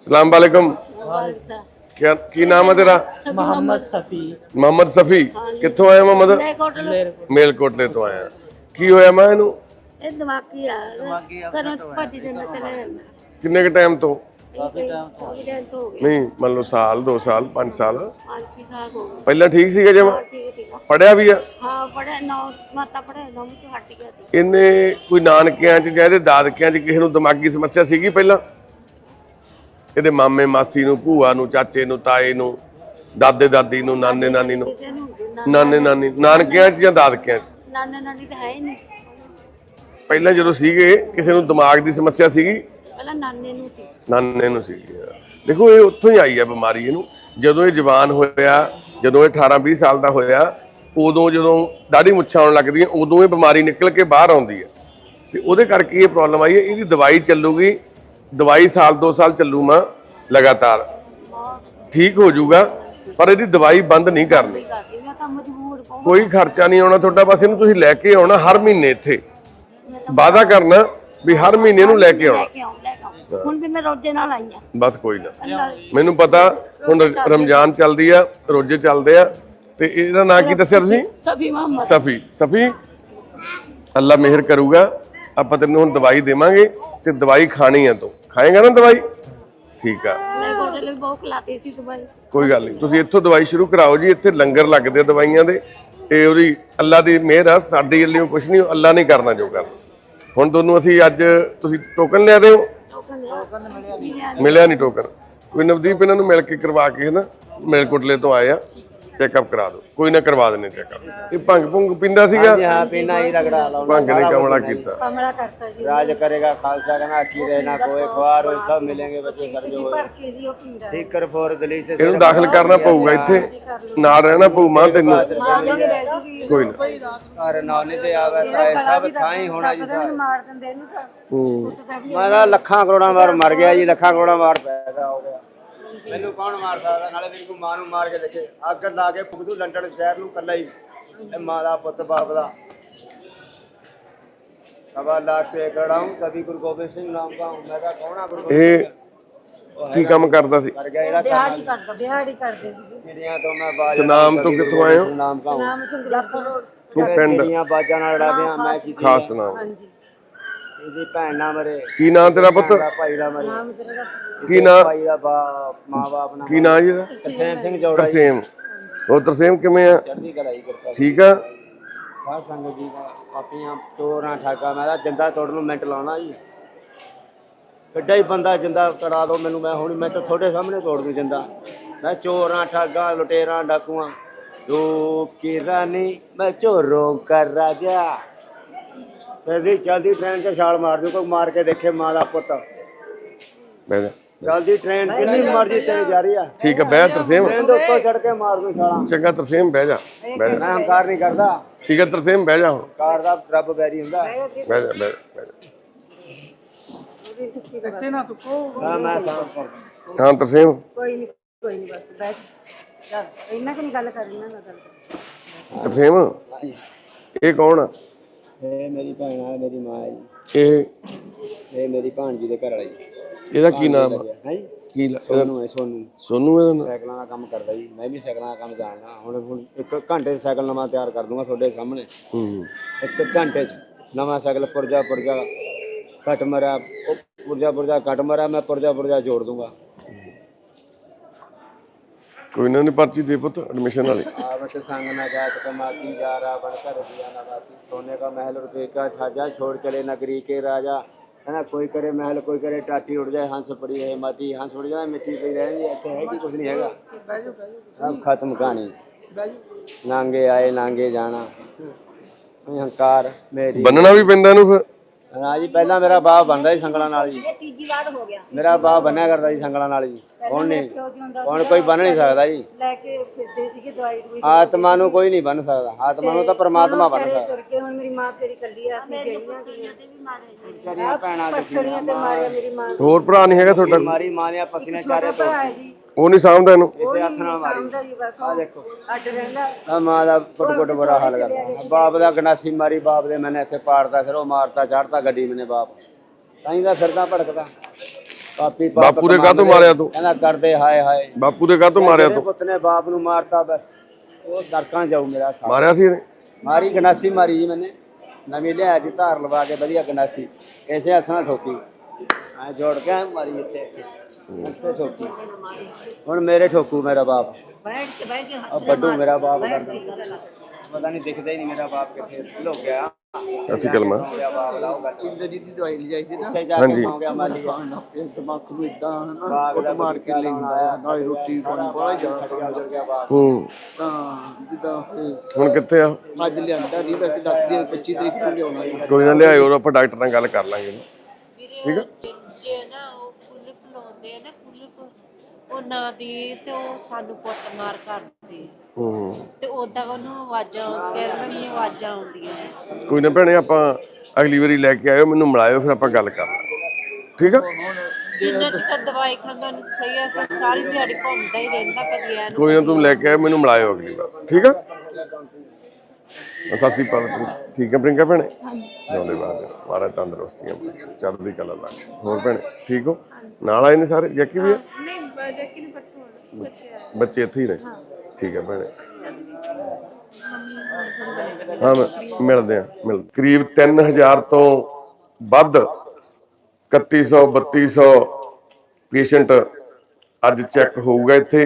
ਸਲਾਮ ਵਾਲੇਕਮ ਕੀ ਕੀ ਨਾਮ ਹੈ ਤੇਰਾ मोहम्मद सफ़ी ਮੁਹੰਮਦ ਸਫੀ ਕਿੱਥੋਂ ਆਇਆ ਮੁਹੰਮਦ मेरे ਮੇਲਕੋਟਲੇ ਤੋਂ ਆਇਆ ਕੀ ਹੋਇਆ ਮੈਂ ਇਹਨੂੰ ਇਹ ਦਿਮਾਗੀ ਆ ਘਰੋਂ ਭੱਜ ਜਾਂਦਾ ਚਲਾ ਜਾਂਦਾ ਕਿੰਨੇ ਕ ਟਾਈਮ ਤੋਂ ਕਾਫੀ ਟਾਈਮ ਤੋਂ ਹੋ ਗਿਆ ਨਹੀਂ ਮੰਨ ਲਓ ਸਾਲ 2 ਸਾਲ 5 ਸਾਲ ਪੰਜ ਛੇ ਸਾਲ ਹੋ ਗਏ ਪਹਿਲਾਂ ਠੀਕ ਸੀਗਾ ਜਮਾ ਠੀਕ ਹੈ, ਠੀਕ ਆ। ਪੜਿਆ ਵੀ ਆ ਹਾਂ ਪੜਿਆ ਨੌ ਮਾਤਾ ਪੜਿਆ ਨੌ ਤੋਂ ਹਟ ਗਿਆ ਸੀ ਇਹਨੇ ਕੋਈ ਨਾਨਕਿਆਂ 'ਚ ਜਾਂ ਇਹਦੇ ਦਾਦਕਿਆਂ 'ਚ ਕਿਸੇ ਨੂੰ ਦਿਮਾਗੀ ਸਮੱਸਿਆ ਸੀਗੀ ਪਹਿਲਾਂ ਇਹਦੇ ਮਾਮੇ ਮਾਸੀ ਨੂੰ ਭੂਆ ਨੂੰ ਚਾਚੇ ਨੂੰ ਤਾਏ ਨੂੰ ਦਾਦੇ ਦਾਦੀ ਨੂੰ ਨਾਨੇ ਨਾਨੀ ਨੂੰ ਨਾਨੇ ਨਾਨੀ ਨਾਨਕਿਆਂ 'ਚ ਜਾਂ ਦਾਦਕਿਆਂ 'ਚ? ਨਾਨਾ ਨਾਨੀ ਤਾਂ ਹੈ ਹੀ ਨਹੀਂ। ਪਹਿਲਾਂ ਜਦੋਂ ਸੀਗੇ ਕਿਸੇ ਨੂੰ ਦਿਮਾਗ ਦੀ ਸਮੱਸਿਆ ਸੀਗੀ? ਪਹਿਲਾਂ ਨਾਨੇ ਨੂੰ ਸੀ। ਨਾਨੇ ਨੂੰ ਸੀਗੀ ਦੇਖੋ ਇਹ ਉੱਥੋਂ ਹੀ ਆਈ ਹੈ ਬਿਮਾਰੀ ਇਹਨੂੰ। ਜਦੋਂ ਇਹ ਜਵਾਨ ਹੋਇਆ ਜਦੋਂ ਇਹ 18 20 ਸਾਲ ਦਾ ਹੋਇਆ ਉਦੋਂ ਜਦੋਂ ਦਾੜੀ ਮੁੱਛਾਂ ਆਉਣ ਲੱਗਦੀਆਂ ਉਦੋਂ ਇਹ ਬਿਮਾਰੀ ਨਿਕਲ ਕੇ ਬਾਹਰ ਆਉਂਦੀ ਹੈ ਤੇ ਉਹਦੇ ਕਰਕੇ ਇਹ ਪ੍ਰੋਬਲਮ ਆਈ ਹੈ ਇਹਦੀ ਦਵਾਈ ਚੱਲੂਗੀ ਦਵਾਈ ਸਾਲ 2 ਸਾਲ ਚੱਲੂ ਮਾਂ ਲਗਾਤਾਰ। ਠੀਕ ਹੋ ਜਾਊਗਾ ਪਰ ਇਹਦੀ ਦਵਾਈ ਬੰਦ ਨਹੀਂ ਕਰਨੀ। ਕੋਈ ਖਰਚਾ ਨਹੀਂ ਆਉਣਾ ਤੁਹਾਡਾ ਬਸ ਇਹਨੂੰ ਤੁਸੀਂ ਲੈ ਕੇ ਆਉਣਾ ਹਰ ਮਹੀਨੇ ਇੱਥੇ। ਵਾਅਦਾ ਕਰਨਾ ਵੀ ਹਰ ਮਹੀਨੇ ਇਹਨੂੰ ਲੈ ਕੇ ਆਉਣਾ। ਹੁਣ ਵੀ ਮੈਂ ਰੋਜੇ ਨਾਲ ਆਈ ਆ। ਬਸ ਕੋਈ ਨਾ। ਮੈਨੂੰ ਪਤਾ ਹੁਣ ਰਮਜ਼ਾਨ ਚੱਲਦੀ ਆ ਰੋਜੇ ਚੱਲਦੇ ਆ। ਤੇ ਇਹਦਾ ਨਾਂ ਕੀ ਦੱਸਿਆ ਤੁਸੀਂ? ਸਭੀ ਮੁਹੰਮਦ। ਸਫੀ ਸਫੀ। ਅੱਲਾ ਮਿਹਰ ਕਰੂਗਾ। ਆਪਾਂ ਤੈਨੂੰ ਹੁਣ ਦਵਾਈ ਦੇਵਾਂਗੇ ਤੇ ਦਵਾਈ ਖਾਣੀ ਆ ਤੂੰ। ਖਾਏਗਾ ਨਾ ਦਵਾਈ? ਠੀਕ ਆ। ਮੈਂ ਗੋਡੇ ਲਈ ਬਹੁਤ ਖਲਾਤੀ ਸੀ ਦੁਬਈ ਕੋਈ ਗੱਲ ਨਹੀਂ ਤੁਸੀਂ ਇੱਥੋਂ ਦਵਾਈ ਸ਼ੁਰੂ ਕਰਾਓ ਜੀ ਇੱਥੇ ਲੰਗਰ ਲੱਗਦੇ ਆ ਦਵਾਈਆਂ ਦੇ। ਇਹ ਉਹਦੀ ਅੱਲਾ ਦੀ ਮਿਹਰ ਆ ਸਾਡੀ ਵੱਲੋਂ ਕੁਝ ਨਹੀਂ ਅੱਲਾ ਨਹੀਂ ਕਰਨਾ ਜੋ ਕਰਨਾ। ਹੁਣ ਤੁਹਾਨੂੰ ਅਸੀਂ ਅੱਜ ਤੁਸੀਂ ਟੋਕਨ ਲਿਆ ਰਹੇ ਹੋ ਮਿਲਿਆ ਨਹੀਂ ਟੋਕਨ। ਕੋਈ ਨਵਦੀਪ ਇਹਨਾਂ ਨੂੰ ਮਿਲ ਕੇ ਕਰਵਾ ਕੇ ਨਾ ਮੇਲਕੋਟਲੇ ਤੋਂ ਆਏ ਆ। ਚੈੱਕਅਪ ਕਰਾ ਦਿਓ। ਕੋਈ ਨਾ ਕਰਵਾ ਦਿੰਨੇ ਚੈੱਕਅਪ। ਇਹ ਭੰਗ ਭੁੰਗ ਪਿੰਦਾ ਸੀਗਾ? ਹਾਂ ਪੀਣਾ ਹੀ ਰਗੜਾ ਲਾਉਣਾ ਭੰਗ ਨੇ ਕਮਲਾ ਕੀਤਾ। ਕਮਲਾ ਕਰਤਾ ਜੀ। ਰਾਜ ਕਰੇਗਾ ਖਾਲਸਾ ਕਨਾ ਕੀ ਰਹਿਣਾ ਕੋਏ ਖਵਾਰ ਉਹ ਸਭ ਮਿਲेंगे ਬੱਚੇ ਕਰ ਜੋ ਠੀਕ ਕਰ ਫੋਰ ਗਲੀ ਸੇ ਇਹਨੂੰ ਦਾਖਲ ਕਰਨਾ ਪਊਗਾ ਇੱਥੇ। ਨਾਲ ਰਹਿਣਾ ਪਊ ਮਾਂ ਤੈਨੂੰ। ਕੋਈ ਨਾ। ਕਰ ਨਾਲੇ ਤੇ ਆਵੇ ਸਭ ਥਾਈ ਹੋਣਾ ਜੀ ਸਾਹਿਬ ਮਾਰ ਦਿੰਦੇ ਇਹਨੂੰ ਤਾਂ। ਮਾਰਾ ਲੱਖਾਂ ਕਰੋੜਾਂ ਵਾਰ ਮਰ ਗਿਆ ਜੀ ਲੱਖਾਂ ਕਰੋੜਾਂ ਵਾਰ ਪੈਦਾ ਹੋ ਗਿਆ। ਮੈਨੂੰ ਕੌਣ ਮਾਰ ਸਕਦਾ? ਨਾਲੇ ਮੇਰੀ ਕੋ ਮਾਂ ਨੂੰ ਮਾਰ ਕੇ ਦੇਖੇ। ਅੱਗ ਲਾ ਕੇ ਪੁੱਗਦੂ ਲੰਡਨ ਸ਼ਹਿਰ ਨੂੰ ਕੱਲਾ ਹੀ। ਇਹ ਮਾਂ ਦਾ ਪੁੱਤ ਬਾਪ ਦਾ। ਸਵਾ ਲੱਖ ਸੇ ਕਰਾਉਂ ਕभी ਗੁਰੂ ਗੋਬਿੰਦ ਸਿੰਘ ਨਾਮ ਦਾ ਮੈਂ ਤਾਂ ਕੌਣ ਆ ਗੁਰੂ ਇਹ ਕੀ ਕੰਮ ਕਰਦਾ ਸੀ? ਕਰ ਗਿਆ ਇਹਦਾ ਦਿਹਾੜੀ ਕਰਦਾ ਦਿਹਾੜੀ ਕਰਦੇ ਸੀ। ਚਿੜੀਆਂ ਤੋਂ ਮੈਂ ਬਾਜ ਸਨਾਮ ਤੋਂ ਕਿੱਥੋਂ ਆਏ ਹੋ? ਨਾਮ ਦਾ ਤੂੰ ਪਿੰਡ ਬਾਜਾਂ ਨਾਲ ਲੜਾਦਿਆਂ ਮੈਂ ਕੀ ਖਾਸ ਨਾਮ ਹਾਂਜੀ। ਇਹਦੀ ਭੈਣ ਨਾ ਮਰੇ ਕੀ ਨਾਂ ਤੇਰਾ ਪੁੱਤ? ਦਾ ਭਾਈ ਦਾ ਮਰੇ ਨਾਮ ਤੇਰਾ ਦਾ ਕੀ ਨਾਂ? ਭਾਈ ਦਾ ਬਾਪ ਮਾਂ ਬਾਪ ਨਾ ਕੀ ਨਾਂ ਜੀ ਇਹਦਾ? ਤਰਸੇਮ ਸਿੰਘ ਜੋੜਾ ਜੀ। ਤਰਸੇਮ। ਉਹ ਤਰਸੇਮ ਕਿਵੇਂ ਆ? ਚੜ੍ਹਦੀ ਕਲਾ ਹੀ ਕਿਰਪਾ ਠੀਕ ਆ? ਸਾਧ ਸੰਗਤ ਜੀ ਦਾ ਆਪੀਆਂ ਚੋਰਾਂ ਠਾਗਾ ਮੈਂ ਤਾਂ ਜਿੰਦਾ ਤੋੜਨ ਨੂੰ ਮਿੰਟ ਲਾਉਣਾ ਜੀ। ਕਿੱਡਾ ਹੀ ਬੰਦਾ ਜਿੰਦਾ ਕਰਾ ਦੋ ਮੈਨੂੰ ਮੈਂ ਹੁਣ ਮਿੰਟ ਤੁਹਾਡੇ ਸਾਹਮਣੇ ਤੋੜ ਦੂੰ ਜਿੰਦਾ। ਮੈਂ ਚੋਰਾਂ ਠਾਗਾ ਲੁਟੇਰਾਂ ਡਾਕੂਆਂ ਰੂਪ ਕੀ ਰਾਨੀ ਮੈਂ ਚੋਰੋਂ ਕਰ ਰਾਜਾ। ਇਹਦੀ ਚਲਦੀ ਟ੍ਰੇਨ 'ਚ ਛਾਲ ਮਾਰ ਦੂ ਕੋਈ ਮਾਰ ਕੇ ਦੇਖੇ ਮਾਂ ਦਾ ਪੁੱਤ। ਬਹਿ ਜਾ। ਚਲਦੀ ਟ੍ਰੇਨ ਜਿੰਨੀ ਮਰਜ਼ੀ ਤੇਰੇ ਜਾ ਰਹੀ ਆ। ਠੀਕ ਆ ਬਹਿ ਤਰਸੇਮ। ਟ੍ਰੇਨ ਦੇ ਉੱਤੋਂ ਚੜ ਕੇ ਮਾਰ ਦੂੰ ਛਾਲਾਂ। ਚੰਗਾ ਤਰਸੇਮ ਬਹਿ ਜਾ ਬਹਿ ਜਾ। ਮੈਂ ਹੰਕਾਰ ਨਹੀਂ ਕਰਦਾ। ਠੀਕ ਆ ਤਰਸੇਮ ਬਹਿ ਜਾ ਹੁਣ। ਕਾਰ ਦਾ ਰੱਬ ਬੈਰੀ ਹੁੰਦਾ। ਬਹਿ ਜਾ ਬਹਿ ਜਾ, ਬਹਿ ਜਾ ਹਾਂ ਮੈਂ ਸਾਫ਼ ਕਰਦਾ ਹਾਂ ਤਰਸੇਮ। ਕੋਈ ਨਹੀਂ ਕੋਈ ਨਹੀਂ ਬਸ ਬੈਠ ਚੱਲ ਇਹਨਾਂ ਕਿ ਗੱਲ ਕਰਨੀ ਨਾ ਗੱਲ ਕਰ ਤਰਸੇਮ ਇਹ ਕੌਣ ਆ? ਇਹ ਮੇਰੀ ਭੈਣ ਆ ਮੇਰੀ ਮਾਂ ਹੈ ਜੀ। ਇਹ ਇਹ ਮੇਰੀ ਭਾਣਜੀ ਦੇ ਘਰ ਵਾਲੀ। ਇਹਦਾ ਕੀ ਨਾਮ ਆ? ਹੈ ਜੀ। ਕੀ ਲ- ਇਹਦਾ- ਸੋਨੂੰ ਹੈ ਸੋਨੂੰ। ਸੋਨੂੰ ਇਹਦਾ ਨਾਂ? ਸਾਈਕਲਾਂ ਦਾ ਕੰਮ ਕਰਦਾ ਜੀ। ਮੈਂ ਵੀ ਸਾਈਕਲਾਂ ਦਾ ਕੰਮ ਜਾਣਦਾ। ਹੁਣ ਹੁਣ ਇੱਕ ਘੰਟੇ 'ਚ ਸਾਈਕਲ ਨਵਾਂ ਤਿਆਰ ਕਰ ਦੂੰਗਾ ਤੁਹਾਡੇ ਸਾਹਮਣੇ। ਹੂੰ ਇੱਕ ਘੰਟੇ 'ਚ ਨਵਾਂ ਸਾਈਕਲ ਪੁਰਜਾ ਪੁਰਜਾ ਕੱਟ ਮਰਾ ਉਹ ਪੁਰਜਾ ਪੁਰਜਾ ਕੱਟ ਮਰਾ ਮੈਂ ਪੁਰਜਾ ਪੁਰਜਾ ਜੋੜ ਦੂੰਗਾ। ਕੋਈ ਨਾ ਨੀ ਪਰਚੀ ਦੇ ਪੁੱਤ ਐਡਮਿਸ਼ਨ ਵਾਲੀ आवत संग न जात कमाती जा रहा बनकर दिया न बाती सोने का महल रुपये का छाजा छोड़ चले नगरी के राजा है ना कोई करे महल कोई करे टाटी उड़ जाए हंस पड़ी है माटी हंस उड़ जाए मिट्टी पे रहे ऐसे है कि कुछ नहीं हैगा अब खत्म कहानी नांगे आए नांगे जाना अहंकार मेरी ਬੰਨਣਾ ਵੀ ਪੈਂਦਾ ਇਹਨੂੰ ਫਿਰ ਹਾਂ ਜੀ ਪਹਿਲਾਂ ਮੇਰਾ ਬਾਪ ਬਣਦਾ ਸੀ ਸੰਗਲਾਂ ਨਾਲ ਜੀ। ਤੀਜੀ ਵਾਰ ਹੋ ਗਿਆ। ਮੇਰਾ ਬਾਪ ਬੰਨਿਆ ਕਰਦਾ ਸੀ ਸੰਗਲਾਂ ਨਾਲ ਜੀ। ਹੁਣ ਨਹੀਂ। ਹੁਣ ਕੋਈ ਬੰਨ ਨਹੀਂ ਸਕਦਾ ਜੀ। ਲੈ ਕੇ ਫਿਰਦੇ ਸੀਗੇ ਦਵਾਈ ਦਵਾਈ ਆਤਮਾ ਨੂੰ ਕੋਈ ਨਹੀਂ ਬੰਨ ਸਕਦਾ। ਆਤਮਾ ਨੂੰ ਤਾਂ ਪਰਮਾਤਮਾ ਬੰਨ ਸਕਦਾ। ਤੁਰ ਕੇ ਹੁਣ ਮੇਰੀ ਮਾਂ ਤੇਰੀ ਕੱਲੀ ਆ ਅਸੀਂ ਜਿਹੜੀਆਂ ਤੇ ਵੀ ਮਾਰੇ ਵਿਚਾਰੀਆਂ ਭੈਣਾਂ ਦੇ ਪਸੜੀਆਂ ਤੇ ਮਾਰਿਆ ਮੇਰੀ ਮਾਂ ਹੋਰ ਭਰਾ ਨਹੀਂ ਹੈਗਾ ਤੁਹਾਡਾ? ਮਾਰੀ ਮਾਂ ਨੇ ਪਸੀਨੇ ਚਾਰੇ ਤੋਂ। ਭਰਾ ਜੀ। ਉਹ ਨਹੀਂ ਸਾਂਭਦਾ ਇਹਨੂੰ। ਇਸੇ ਹੱਥ ਨਾਲ ਮਾਰੀ। ਸਮਝਦਾ ਜੀ ਬਸ। ਆ ਦੇਖੋ। ਅੱਡ ਰਹਿੰਦਾ। ਆ ਮਾਂ ਦਾ ਫੁੱਟ ਫੁੱਟ ਬੁਰਾ ਹਾਲ ਕਰਦਾ। ਬਾਪ ਦਾ ਗੰਡਾਸੀ ਮਾਰੀ ਬਾਪ ਦੇ ਮੈਨੇ ਇੱਥੇ ਪਾੜਦਾ ਫਿਰ ਉਹ ਮਾਰਤਾ ਚੜਤਾ ਗੱਡੀ ਮੈਨੇ ਬਾਪ। ਤਾਂ ਹੀ ਦਾ ਫਿਰਦਾ ਭੜਕਦਾ। ਪਾਪੀ ਬਾਪੂ ਦੇ ਕਾਹਤੋਂ ਮਾਰਿਆ ਤੂੰ? ਕਹਿੰਦਾ ਕਰਦੇ ਹਾਏ ਹਾਏ। ਬਾਪੂ ਦੇ ਕਾਹਤੋਂ ਮਾਰਿਆ ਮੇਰੇ ਤੂੰ? ਪੁੱਤ ਨੇ ਬਾਪ ਨੂੰ ਮਾਰਤਾ ਬਸ। ਉਹ ਦਰਕਾਂ ਜਾਊ ਮੇਰਾ ਸਾਹ ਮਾਰਿਆ ਸੀ ਇਹਨੇ? ਮਾਰੀ ਗਨਾਸੀ ਮਾਰੀ ਜੀ ਮੈਨੇ। ਨਵੀਂ ਲਿਆ ਜੀ ਧਾਰ ਲਵਾ ਕੇ ਵਧੀਆ ਗਨਾਸੀ ਐਸੇ ਹੱਥਾਂ ਠੋਕੀ। ਐ ਜੋੜ ਕੇ ਮਾਰੀ ਇੱਥੇ। ਹੁਣ ਮੇਰੇ ਠੋਕੂ ਮੇਰਾ ਬਾਪ। ਬੈਠ ਕੇ ਬੈਠ ਕੇ ਆ ਵੱਡੂ ਮੇਰਾ। ਬਾਪ ਕਰਦਾ। ਪਤਾ ਨਹੀਂ ਦਿਖਦਾ ਹੀ ਨਹੀਂ ਮੇਰਾ ਬਾਪ ਕਿੱਥੇ ਲੁਕ ਗਿਆ। ਅਸੀਂ ਕਲਮਾ ਮੇਰਾ ਬਾਪ ਲਾਓ ਗੱਲ ਇੰਦਰੀ ਦੀ ਦਵਾਈ ਲਈ ਜਾਈਦੀ ਨਾ। ਉੱਥੇ ਜਾ ਹਾਂਜੀ। ਕੇ ਸੌਂ ਗਿਆ ਮਾਲੀ ਇਸ ਦਿਮਾਗ ਨੂੰ ਇਦਾਂ ਹਨਾ ਬਾਗ ਦਾ ਕੁੱਟ ਮਾਰ ਕੇ ਲੈਂਦਾ ਆ ਨਾਲੇ ਰੋਟੀ ਪਾਣੀ ਬੜਾ ਜ਼ਿਆਦਾ ਖਾਂਦਾ। ਗਿਆ ਬਾਪ ਹੂੰ। ਤਾਂ ਜਿੱਦਾਂ ਇਹ ਹੁਣ ਕਿੱਥੇ ਆ? ਅੱਜ ਲਿਆਂਦਾ ਨਹੀਂ ਵੈਸੇ ਦੱਸ ਦੀ 25 ਤਰੀਕ ਨੂੰ ਲਿਆਉਣਾ ਕੋਈ ਨਾ ਲਿਆਇਓ ਆਪਾਂ ਡਾਕਟਰ ਨਾਲ ਗੱਲ ਕਰ ਲਾਂਗੇ। ਠੀਕ ਆ ਜੇ ਨਾ ਉਹ ਕੁਲਪ ਲਾਉਂਦੇ ਆ ਨਾ ਕੁਲਪ ਉਹ ਨਾ ਦੀ ਤੇ ਉਹ ਸਾਨੂੰ ਕੁੱਟ ਮਾਰ ਕਰਦੇ। ਹੂੰ। ਤੇ ਉਦਾਂ ਉਹਨੂੰ ਆਵਾਜ਼ਾਂ ਕਹਿਣ ਮੈਨੂੰ ਆਵਾਜ਼ਾਂ ਆਉਂਦੀਆਂ। ਕੋਈ ਨਾ ਭੈਣੇ ਆਪਾਂ ਅਗਲੀ ਵਾਰੀ ਲੈ ਕੇ ਆਇਓ ਮੈਨੂੰ ਮਿਲਾਇਓ ਫਿਰ ਆਪਾਂ ਗੱਲ ਕਰ ਲਾਂਗੇ। ਠੀਕ ਆ? ਜਿੰਨਾ ਚਿਰ ਦਵਾਈ ਖਾਂਦਾ ਨਹੀਂ ਸਹੀ ਆ ਫਿਰ ਸਾਰੀ ਦਿਹਾੜੀ ਘੁੰਮਦਾ ਹੀ ਰਹਿੰਦਾ ਕਦੀ ਐ ਨੂੰ ਕੋਈ ਨਾ ਤੂੰ ਲੈ ਕੇ ਆਇਓ ਮੈਨੂੰ ਮਿਲਾਇਓ ਅਗਲੀ ਵਾਰ। ਠੀਕ ਆ? ਸਤਿ ਸ਼੍ਰੀ ਅਕਾਲ ਠੀਕ ਆ ਪ੍ਰਿੰਕਾ ਭੈਣੇ? ਜਿਉਂਦੇ ਬਾਅਦ ਮਾਰਾ ਤੰਦਰੁਸਤੀਆਂ ਬਖਸ਼ੋ, ਚੜ੍ਹਦੀ ਕਲਾ ਬਖਸ਼ ਹੋਰ ਭੈਣੇ ਠੀਕ ਹੋ? ਨਾਲ ਆਏ ਨੇ ਸਾਰੇ? ਜੱਕੀ ਵੀ ਆ ਨਹੀਂ ਜੈਕੀ ਨੇ ਪਰਸੋਂ ਬੱਚੇ ਆਏ ਬੱਚੇ ਇੱਥੇ ਹੀ ਨੇ? ਠੀਕ ਹੈ ਭੈਣੇ। ਹਾਂ ਮਿਲਦੇ ਆ ਮਿਲ ਕਰੀਬ 3000 ਤੋਂ ਵੱਧ 3100 3200 ਪੇਸ਼ੈਂਟ ਅੱਜ ਚੈੱਕ ਹੋਊਗਾ ਇੱਥੇ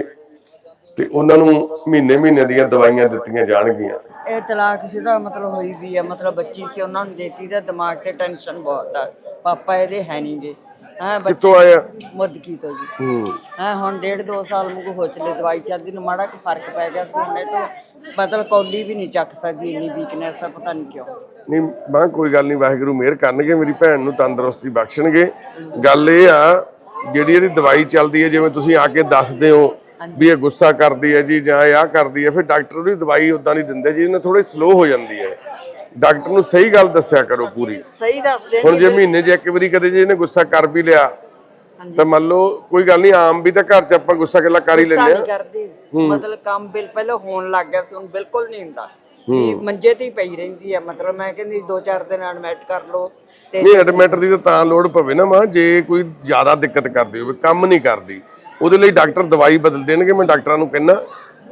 ਤੇ ਉਹਨਾਂ ਨੂੰ ਮਹੀਨੇ ਮਹੀਨੇ ਦੀਆਂ ਦਵਾਈਆਂ ਦਿੱਤੀਆਂ ਜਾਣਗੀਆਂ। ਇਹ ਤਲਾਕ ਸਿੱਧਾ ਮਤਲਬ ਹੋਈ ਵੀ ਹੈ ਮਤਲਬ ਬੱਚੀ ਸੀ ਉਹਨਾਂ ਨੂੰ ਦੇਤੀ ਦਾ ਦਿਮਾਗ ਤੇ ਟੈਨਸ਼ਨ ਬਹੁਤ ਆ। ਪਾਪਾ ਇਹਦੇ ਹੈ ਨਹੀਂਗੇ ਹਾਂ ਕਿੱਥੋਂ ਆਇਆ ਮੁੱਦਕੀ ਤੋਂ ਜੀ। ਹੂੰ। ਹਾਂ ਹੁਣ ਡੇਢ ਦੋ ਸਾਲ ਮੁਕੂ ਹੋ ਚਲੇ ਦਵਾਈ ਚੱਲਦੀ ਨੂੰ ਮਾੜਾ ਕੁ ਫ਼ਰਕ ਪੈ ਗਿਆ ਸੀ ਹੁਣ ਇਹ ਤੋਂ ਮਤਲਬ ਕੌਲੀ ਵੀ ਨਹੀਂ ਚੱਕ ਸਕਦੀ ਇੰਨੀ ਵੀਕਨੈਸ ਆ ਪਤਾ ਨਹੀਂ ਕਿਉਂ। ਨਹੀਂ ਮੈਂ ਕੋਈ ਗੱਲ ਨਹੀਂ ਵਾਹਿਗੁਰੂ ਮਿਹਰ ਕਰਨਗੇ ਮੇਰੀ ਭੈਣ ਨੂੰ ਤੰਦਰੁਸਤੀ ਬਖਸ਼ਣਗੇ। ਗੱਲ ਇਹ ਆ ਜਿਹੜੀ ਇਹਦੀ ਦਵਾਈ ਚੱਲਦੀ ਹੈ ਜਿਵੇਂ ਤੁਸੀਂ ਆ ਕੇ ਦੱਸਦੇ ਹੋ ਵੀ ਇਹ ਗੁੱਸਾ ਕਰਦੀ ਹੈ ਜੀ ਜਾਂ ਇਹ ਆ ਕਰਦੀ ਹੈ ਫਿਰ ਡਾਕਟਰ ਉਹਦੀ ਦਵਾਈ ਉਦਾਂ ਨਹੀਂ ਦਿੰਦੇ ਜੀ ਇਹਨਾਂ ਥੋੜੀ ਸਲੋ ਹੋ ਜਾਂਦੀ ਹੈ। ਡਾਕਟਰ ਨੂੰ ਸਹੀ ਗੱਲ ਦੱਸਿਆ ਕਰੋ ਪੂਰੀ। ਸਹੀ ਦੱਸਦੇ ਹੁਣ ਜੇ ਮਹੀਨੇ 'ਚ ਇੱਕ ਵਾਰੀ ਕਦੇ ਜੇ ਇਹਨੇ ਗੁੱਸਾ ਕਰ ਵੀ ਲਿਆ ਤਾਂ ਮੰਨ ਲਓ ਕੋਈ ਗੱਲ ਨਹੀਂ ਆਮ ਵੀ ਤਾਂ ਘਰ 'ਚ ਆਪਾਂ ਗੁੱਸਾ ਕਿੱਲਾ ਕਰ ਹੀ ਲੈਂਦੇ ਆ ਕਰਦੀ। ਮਤਲਬ ਕੰਮ ਬਿਲ ਪਹਿਲਾਂ ਹੋਣ ਲੱਗ ਗਿਆ ਸੀ ਹੁਣ ਬਿਲਕੁਲ ਨਹੀਂ ਹੁੰਦਾ। ਮੰਜੇ ਤੇ ਹੀ ਪਈ ਰਹਿੰਦੀ ਹੈ ਮਤਲਬ ਮੈਂ ਕਹਿੰਦੀ ਦੋ ਚਾਰ ਦਿਨ ਐਡਮਿਟ ਕਰ ਲਓ ਤੇ ਨਹੀਂ ਐਡਮਿਟ ਦੀ ਤਾਂ ਲੋੜ ਪਵੇ ਨਾ ਮਾਂ ਜੇ ਕੋਈ ਜ਼ਿਆਦਾ ਦਿੱਕਤ ਕਰਦੀ ਹੋਵੇ ਕੰਮ ਨਹੀਂ ਕਰਦੀ। ਉਹਦੇ ਲਈ ਡਾਕਟਰ ਦਵਾਈ ਬਦਲ ਦੇਣਗੇ ਮੈਂ ਡਾਕਟਰਾਂ ਨੂੰ ਕਹਿੰਦਾ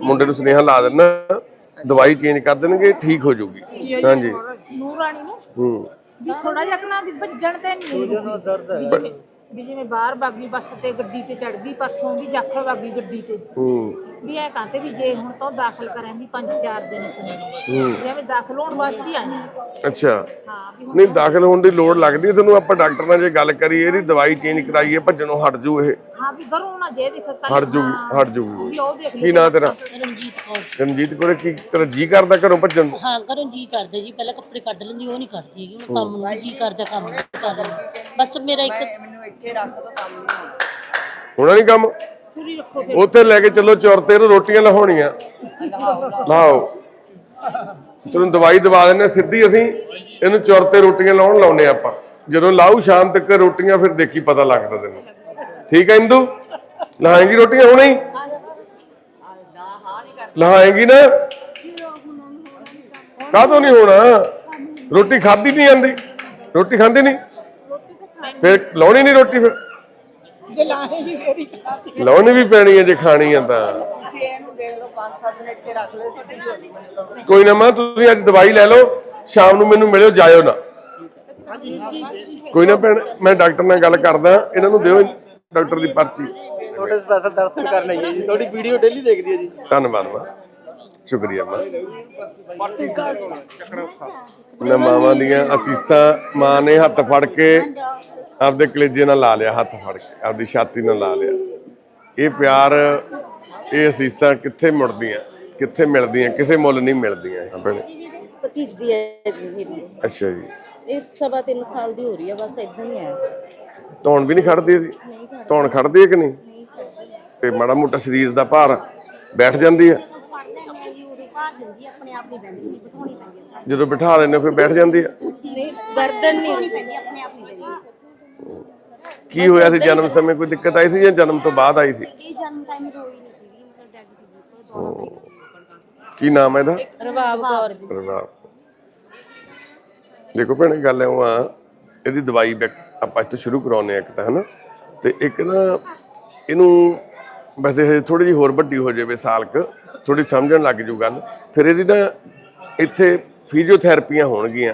ਮੁੰਡੇ ਨੂੰ ਸੁਨੇਹਾ ਲਾ ਦਿੰਦਾ ਦਵਾਈ ਚੇਂਜ ਕਰ ਦੇਣਗੇ ਠੀਕ ਹੋ ਜਾਊਗੀ। ਹਾਂਜੀ। ਨੂਰ ਰਾਣੀ ਨੂੰ? ਹੂੰ। ਵੀ ਥੋੜਾ ਜਿਹਾ ਕਨਾ ਵੀ ਭੱਜਣ ਤੇ ਨਹੀਂ ਦਰਦ ਵੀ ਜਿਵੇਂ ਬਾਹਰ ਬਾਗੀ ਬੱਸ ਤੇ ਗੱਡੀ ਤੇ ਚੜ ਗਈ ਪਰਸੋਂ ਵੀ ਜਾਖਲ ਬਾਗੀ ਗੱਡੀ ਤੇ। ਹੂੰ। ਵੀ ਐ ਕਹਿੰਦੇ ਵੀ ਜੇ ਹੁਣ ਤੋਂ ਦਾਖਲ ਕਰਾਂ ਵੀ 5-4 ਦਿਨ ਸੁਣਨ ਜਿਵੇਂ ਦਾਖਲ ਹੋਣ ਵਾਸਤੇ ਹਾਂ। ਅੱਛਾ। ਹਾਂ ਨਹੀਂ ਦਾਖਲ ਹੋਣ ਦੀ ਲੋੜ ਲੱਗਦੀ ਹੈ ਤੁਹਾਨੂੰ? ਆਪਾਂ ਡਾਕਟਰ ਨਾਲ ਜੇ ਗੱਲ ਕਰੀਏ ਇਹਦੀ ਦਵਾਈ ਚੇਂਜ ਕਰਾਈਏ ਭੱਜਣੋਂ ਹਟ ਜੂ ਇਹ। ਹਾਂ ਵੀ ਘਰੋਂ ਨਾ ਜੇ ਦੇਖ ਕਰ ਹਟ ਜੂਗੀ ਹਟ ਜੂਗੀ ਵੀ ਉਹ ਦੇਖ ਲਈ ਕੀ ਨਾਂ ਤੇਰਾ? ਰਣਜੀਤ ਕੌਰ। ਰਣਜੀਤ ਕੋਲੇ ਕੀ ਤੇਰਾ ਜੀ ਕਰਦਾ ਘਰੋਂ ਭੱਜਣ? ਨੂੰ ਹਾਂ ਘਰੋਂ ਜੀ ਕਰਦਾ ਜੀ। ਪਹਿਲਾਂ ਕੱਪੜੇ ਕੱਢ ਲੈਂਦੀ ਉਹ ਨਹੀਂ ਕਰਦੀ ਹੈਗੀ। ਹੁਣ ਕੰਮ ਨੂੰ ਜੀ ਕਰਦਾ ਕੰਮ ਨਹੀਂ ਕਰਦਾ। ਬਸ ਮੇਰਾ ਇੱਕ ਮੈਨੂੰ ਇੱਥੇ ਰੱਖ ਦੋ ਕੰਮ ਨਹੀਂ ਹੋਣਾ ਨਹੀਂ ਕੰਮ? ਛੁਰੀ ਰੱਖੋ ਫਿਰ। ਉੱਥੇ ਲੈ ਕੇ ਚੱਲੋ ਚੌਰਤੇ ਨੂੰ ਰੋਟੀਆਂ ਲਹਾਉਣੀਆਂ। ਲਾਓ ਤੈਨੂੰ ਦਵਾਈ ਦਵਾ ਦਿੰਨੇ ਸਿੱਧੀ ਅਸੀਂ, ਇਹਨੂੰ ਚੌਰਤੇ ਰੋਟੀਆਂ ਲਾਉਣ ਲਾਉਨੇ ਆਪਾਂ। ਜਦੋਂ ਲਾਉ ਸ਼ਾਮ ਤੱਕ ਰੋਟੀਆਂ, ਫਿਰ ਦੇਖੀ ਪਤਾ ਲੱਗਦਾ ਤੈਨੂੰ। ਠੀਕ ਹੈ ਇੰਦੂ? ਲਾਏਂਗੀ ਰੋਟੀਆਂ ਹੁਣੇ ਹੀ? ਲਾਏਂਗੀ ਨਾ? ਕਾਹਦੋਂ ਨਹੀਂ ਹੋਣਾ? ਰੋਟੀ ਖਾਦੀ ਨਹੀਂ ਜਾਂਦੀ। ਰੋਟੀ ਖਾਂਦੀ ਨਹੀਂ? ਫਿਰ ਲਾਉਣੀ ਨਹੀਂ ਰੋਟੀ ਫਿਰ? ਲਾਉਣੀ ਵੀ ਪੈਣੀ ਹੈ ਜੇ ਖਾਣੀ ਹੈ ਤਾਂ। ਤੁਸੀਂ ਇਹਨੂੰ ਦੇਖ ਲਓ ਪੰਜ ਸੱਤ ਦਿਨ ਇੱਥੇ ਰੱਖ ਲਓ ਸਿੱਧੀ ਹੋ ਗਈ ਮੈਨੂੰ ਤਾਂ ਕੋਈ ਨਾ ਮਾਂ ਤੁਸੀਂ ਅੱਜ ਦਵਾਈ ਲੈ ਲਓ ਸ਼ਾਮ ਨੂੰ ਮੈਨੂੰ ਮਿਲਿਓ ਜਾਇਓ ਨਾ। ਕੋਈ ਨਾ ਭੈਣ ਮੈਂ ਡਾਕਟਰ ਨਾਲ ਗੱਲ ਕਰਦਾ ਇਹਨਾਂ ਨੂੰ ਦਿਓ ਡਾਕਟਰ ਦੀ ਪਰਚੀ। ਤੁਹਾਡੇ ਸਪੈਸ਼ਲ ਦਰਸ਼ਨ ਕਰਨ ਆਈ ਹੈ ਜੀ ਤੁਹਾਡੀ ਵੀਡੀਓ ਡੇਲੀ ਦੇਖਦੀ ਹੈ ਜੀ। ਧੰਨਵਾਦ ਮਾਂ ਸ਼ੁਕਰੀਆ ਮਾਂ। ਨਾ ਮਾਵਾਂ ਦੀਆਂ ਅਸੀਸਾਂ ਮਾਂ ਨੇ ਹੱਥ ਫੜ ਕੇ ਆਪਦੇ ਕਲੇਜੇ ਨਾਲ ਲਾ ਲਿਆ ਹੱਥ ਫੜ ਕੇ ਆਪਦੀ ਛਾਤੀ ਨਾਲ ਲਾ ਲਿਆ। ਇਹ ਪਿਆਰ ਇਹ ਅਸੀਸਾਂ ਕਿੱਥੇ ਮੁੜਦੀਆਂ ਕਿੱਥੇ ਮਿਲਦੀਆਂ ਕਿਸੇ ਮੁੱਲ ਨਹੀਂ ਮਿਲਦੀਆਂ ਇਹ ਭੈਣੇ ਭਤੀਜੀ ਹੈ ਜੀ ਮੇਰੀ। ਅੱਛਾ ਜੀ। ਇਹ ਸਵਾ ਤਿੰਨ ਸਾਲ ਦੀ ਹੋ ਰਹੀ ਹੈ ਬਸ ਇਦਾਂ ਹੀ ਹੈ। ਧੌਣ ਵੀ ਨਹੀਂ ਖੜਦੀ ਇਹਦੀ? ਧੌਣ ਖੜਦੀ ਹੈ ਕਿ ਨਹੀਂ? ਤੇ ਮਾੜਾ ਮੋਟਾ ਸਰੀਰ ਦਾ ਭਾਰ ਬੈਠ ਜਾਂਦੀ ਹੈ? ਆਪਣੇ ਜਦੋਂ ਬਿਠਾ ਲੈਂਦੇ ਫਿਰ ਬੈਠ ਜਾਂਦੀ ਹੈ? ਨਹੀਂ ਗਰਦਨ ਨਹੀਂ ਪੈਂਦੀ ਆਪਣੇ ਕੀ ਹੋਇਆ ਸੀ? ਜਨਮ ਸਮੇਂ ਕੋਈ ਦਿੱਕਤ ਆਈ ਸੀ ਜਾਂ ਜਨਮ ਤੋਂ ਬਾਅਦ ਆਈ ਸੀ? ਇਹ ਜਨਮ ਟਾਈਮ ਰੋਈ ਨਹੀਂ ਸੀਗੀ ਮਤਲਬ ਡੈਡ ਸੀਗੀ ਕੋਈ ਦੌਰਾ ਕੀ ਨਾਮ ਹੈ ਇਹਦਾ? ਰਵਾਬ ਕੌਰ ਜੀ। ਰਵਾਬ ਦੇਖੋ ਭੈਣੇ ਗੱਲ ਐ ਆ ਇਹਦੀ ਦਵਾਈ ਬੈਕ- ਆਪਾਂ ਇੱਥੇ ਸ਼ੁਰੂ ਕਰਾਉਨੇ ਆ ਇੱਕ ਤਾਂ ਹਨਾ? ਤੇ ਇੱਕ ਨਾ ਇਹਨੂੰ ਵੈਸੇ ਹਜੇ ਥੋੜੀ ਜਿਹੀ ਹੋਰ ਵੱਡੀ ਹੋ ਜਾਵੇ ਸਾਲਕ ਥੋੜੀ ਸਮਝਣ ਲੱਗ ਜੂ ਗੱਲ। ਫਿਰ ਇਹਦੀ ਨਾ ਇੱਥੇ ਫਿਜ਼ੀਓਥੈਰੇਪੀਆਂ ਹੋਣਗੀਆਂ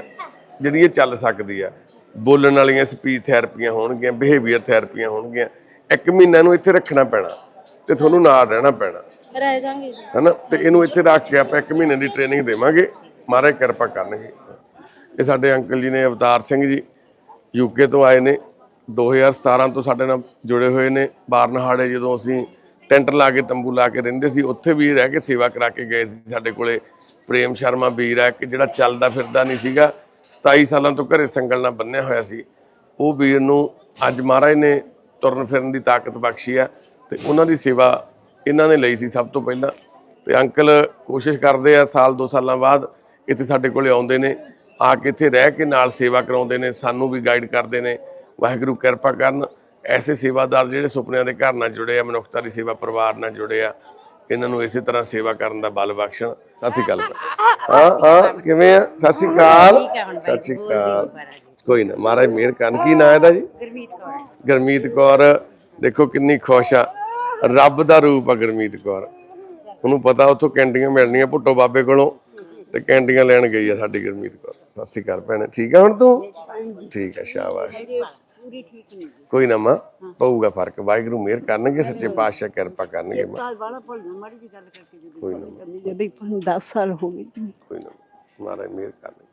ਜਿਹੜੀ ਇਹ ਚੱਲ ਸਕਦੀ ਆ। ਬੋਲਣ ਵਾਲੀਆਂ ਸਪੀਚ ਥੈਰੇਪੀਆਂ ਹੋਣਗੀਆਂ ਬਿਹੇਵੀਅਰ ਥੈਰੇਪੀਆਂ ਹੋਣਗੀਆਂ ਇੱਕ ਮਹੀਨਾ ਨੂੰ ਇੱਥੇ ਰੱਖਣਾ ਪੈਣਾ ਤੇ ਤੁਹਾਨੂੰ ਨਾਲ ਰਹਿਣਾ ਪੈਣਾ। ਰਹਿ ਜਾਾਂਗੇ ਜੀ। ਹਨਾ? ਤੇ ਇਹਨੂੰ ਇੱਥੇ ਰੱਖ ਕੇ ਆਪਾਂ ਇੱਕ ਮਹੀਨੇ ਦੀ ਟ੍ਰੇਨਿੰਗ ਦੇਵਾਂਗੇ। ਮਹਾਰਾਜ ਕਿਰਪਾ ਕਰਨਗੇ। ਇਹ ਸਾਡੇ ਅੰਕਲ ਜੀ ਨੇ ਅਵਤਾਰ ਸਿੰਘ ਜੀ ਯੂਕੇ ਤੋਂ ਆਏ ਨੇ। 2017 ਤੋਂ ਸਾਡੇ ਨਾਲ ਜੁੜੇ ਹੋਏ ਨੇ। ਬਾਰਨਹਾੜੇ ਜਦੋਂ ਅਸੀਂ ਟੈਂਟ ਲਾ ਕੇ ਤੰਬੂ ਲਾ ਕੇ ਰਹਿੰਦੇ ਸੀ ਉੱਥੇ ਵੀ ਰਹਿ ਕੇ ਸੇਵਾ ਕਰਾ ਕੇ ਗਏ ਸੀ ਸਾਡੇ ਕੋਲੇ। ਪ੍ਰੇਮ ਸ਼ਰਮਾ ਵੀਰ ਹੈ ਕਿ ਜਿਹੜਾ ਚੱਲਦਾ ਫਿਰਦਾ ਨਹੀਂ ਸੀਗਾ। 27 ਸਾਲਾਂ ਤੋਂ ਘਰੇ ਸੰਗਲ ਨਾਲ ਬੰਨਿਆ ਹੋਇਆ ਸੀ। ਉਹ ਵੀਰ ਨੂੰ ਅੱਜ ਮਹਾਰਾਜ ਨੇ ਤੁਰਨ ਫਿਰਨ ਦੀ ਤਾਕਤ ਬਖਸ਼ੀ ਆ ਤੇ ਉਹਨਾਂ ਦੀ ਸੇਵਾ ਇਹਨਾਂ ਨੇ ਲਈ ਸੀ ਸਭ ਤੋਂ ਪਹਿਲਾਂ। ਤੇ ਅੰਕਲ ਕੋਸ਼ਿਸ਼ ਕਰਦੇ ਆ ਸਾਲ ਦੋ ਸਾਲਾਂ ਬਾਅਦ ਇੱਥੇ ਸਾਡੇ ਕੋਲੇ ਆਉਂਦੇ ਨੇ, ਆ ਕੇ ਇੱਥੇ ਰਹਿ ਕੇ ਨਾਲ ਸੇਵਾ ਕਰਾਉਂਦੇ ਨੇ, ਸਾਨੂੰ ਵੀ ਗਾਈਡ ਕਰਦੇ ਨੇ, ਵਾਹਿਗੁਰੂ ਕਿਰਪਾ ਕਰਨ। ਐਸੇ ਸੇਵਾਦਾਰ ਜਿਹੜੇ ਸੁਪਨਿਆਂ ਦੇ ਘਰ ਨਾਲ ਜੁੜੇ ਆ, ਮਨੁੱਖਤਾ ਦੀ ਸੇਵਾ ਪਰਿਵਾਰ ਨਾਲ ਜੁੜੇ ਆ ਇਹਨਾਂ ਨੂੰ ਇਸੇ ਤਰ੍ਹਾਂ ਸੇਵਾ ਕਰਨ ਦਾ ਬਲ ਬਖਸ਼ਣ। ਸਤਿ ਸ਼੍ਰੀ ਅਕਾਲ ਹਾਂ ਹਾਂ ਕਿਵੇਂ ਆ? ਸਤਿ ਸ਼੍ਰੀ ਅਕਾਲ। ਸਤਿ ਸ਼੍ਰੀ ਅਕਾਲ। ਕੋਈ ਨਾ ਮਹਾਰਾਜ ਮਿਹਰ ਕਰਨ। ਕੀ ਨਾਂ ਹੈ ਦਾ ਜੀ? ਗੁਰਮੀਤ ਕੌਰ। ਗਰਮੀਤ ਕੌਰ। ਦੇਖੋ ਕਿੰਨੀ ਖੁਸ਼ ਆ। ਰੱਬ ਦਾ ਰੂਪ ਆ ਗਰਮੀਤ ਕੌਰ। ਉਹਨੂੰ ਪਤਾ ਉੱਥੋਂ ਕੈਂਡੀਆਂ ਮਿਲਣੀਆਂ ਭੁੱਟੋ ਬਾਬੇ ਕੋਲੋਂ ਤੇ ਕੈਂਡੀਆਂ ਲੈਣ ਗਈ ਆ ਸਾਡੀ ਗਰਮੀਤ ਕੌਰ। ਸਤਿ ਸ਼੍ਰੀ ਅਕਾਲ ਭੈਣੇ ਠੀਕ ਆ ਹੁਣ ਤੂੰ? ਠੀਕ ਆ ਸ਼ਾਬਾਸ਼। ਪੂਰੀ ਠੀਕ ਨਹੀਂ ਕੋਈ ਨਾ ਮਾਂ ਪਊਗਾ ਫ਼ਰਕ ਵਾਹਿਗੁਰੂ ਮਿਹਰ ਕਰਨਗੇ ਸੱਚੇ ਪਾਤਸ਼ਾਹ ਕਿਰਪਾ ਕਰਨਗੇ ਮਾਂ। ਸਾਲ ਵਾਲਾ ਭੁੱਲਣਾ ਮਾੜੀ ਜੀ ਗੱਲ ਕਰਕੇ ਜਦੋਂ ਕੋਈ ਨਾ ਜਦੋਂ 10 ਸਾਲ ਹੋ ਗਏ। ਕੋਈ ਨਾ ਮਹਾਰਾਜ ਮਿਹਰ ਕਰਨਗੇ।